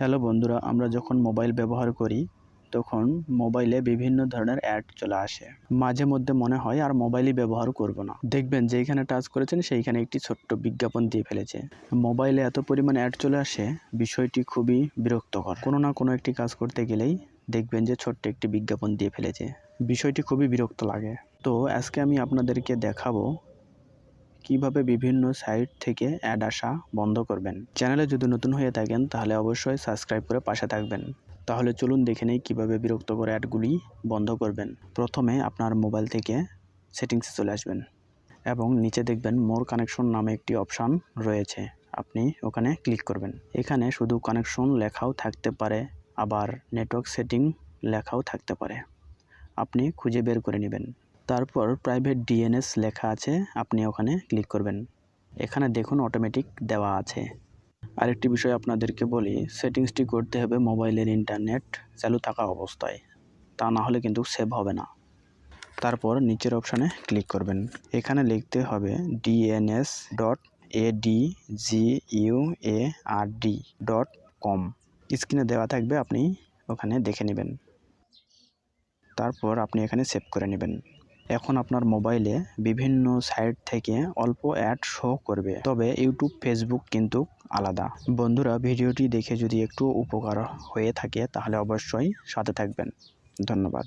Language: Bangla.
হ্যালো বন্ধুরা, আমরা যখন মোবাইল ব্যবহার করি, তখন মোবাইলে বিভিন্ন ধরনের অ্যাড চলে আসে। মাঝে মধ্যে মনে হয় আর মোবাইলই ব্যবহার করব না। দেখবেন যেইখানে টাচ করেছেন, সেইখানে একটি ছোট্ট বিজ্ঞাপন দিয়ে ফেলেছে। মোবাইলে এত পরিমাণ অ্যাড চলে আসে, বিষয়টি খুবই বিরক্তকর। কোনো না কোনো একটি কাজ করতে গেলেই দেখবেন যে ছোট্ট একটি বিজ্ঞাপন দিয়ে ফেলেছে। বিষয়টি খুবই বিরক্ত লাগে। তো আজকে আমি আপনাদেরকে দেখাবো কীভাবে বিভিন্ন সাইট থেকে অ্যাড আসা বন্ধ করবেন। চ্যানেলে যদি নতুন হয়ে থাকেন, তাহলে অবশ্যই সাবস্ক্রাইব করে পাশে থাকবেন। তাহলে চলুন দেখে নেই কীভাবে বিরক্তকর অ্যাডগুলি বন্ধ করবেন। প্রথমে আপনার মোবাইল থেকে সেটিংসে চলে আসবেন এবং নিচে দেখবেন মোর কানেকশন নামে একটি অপশান রয়েছে। আপনি ওখানে ক্লিক করবেন। এখানে শুধু কানেকশন লেখাও থাকতে পারে, আবার নেটওয়ার্ক সেটিং লেখাও থাকতে পারে। আপনি খুঁজে বের করে নেবেন। তারপর প্রাইভেট ডিএনএস লেখা আছে, আপনি ওখানে ক্লিক করবেন। এখানে দেখুন অটোমেটিক দেওয়া আছে। আরেকটি বিষয় আপনাদেরকে বলি সেটিংসটি করতে হবে মোবাইলের ইন্টারনেট চালু থাকা অবস্থায়। তা না হলে কিন্তু সেভ হবে না। তারপর নিচের অপশানে ক্লিক করবেন। এখানে লিখতে হবে DNS dot A D G U A R D dot com স্ক্রিনে দেওয়া থাকবে, আপনি ওখানে দেখে নেবেন। তারপর আপনি এখানে সেভ করে নেবেন। এখন আপনার মোবাইলে বিভিন্ন সাইট থেকে অল্প অ্যাড শো করবে। তবে ইউটিউব, ফেসবুক কিন্তু আলাদা। বন্ধুরা, ভিডিওটি দেখে যদি একটু উপকার হয়ে থাকে, তাহলে অবশ্যই সাথে থাকবেন। ধন্যবাদ।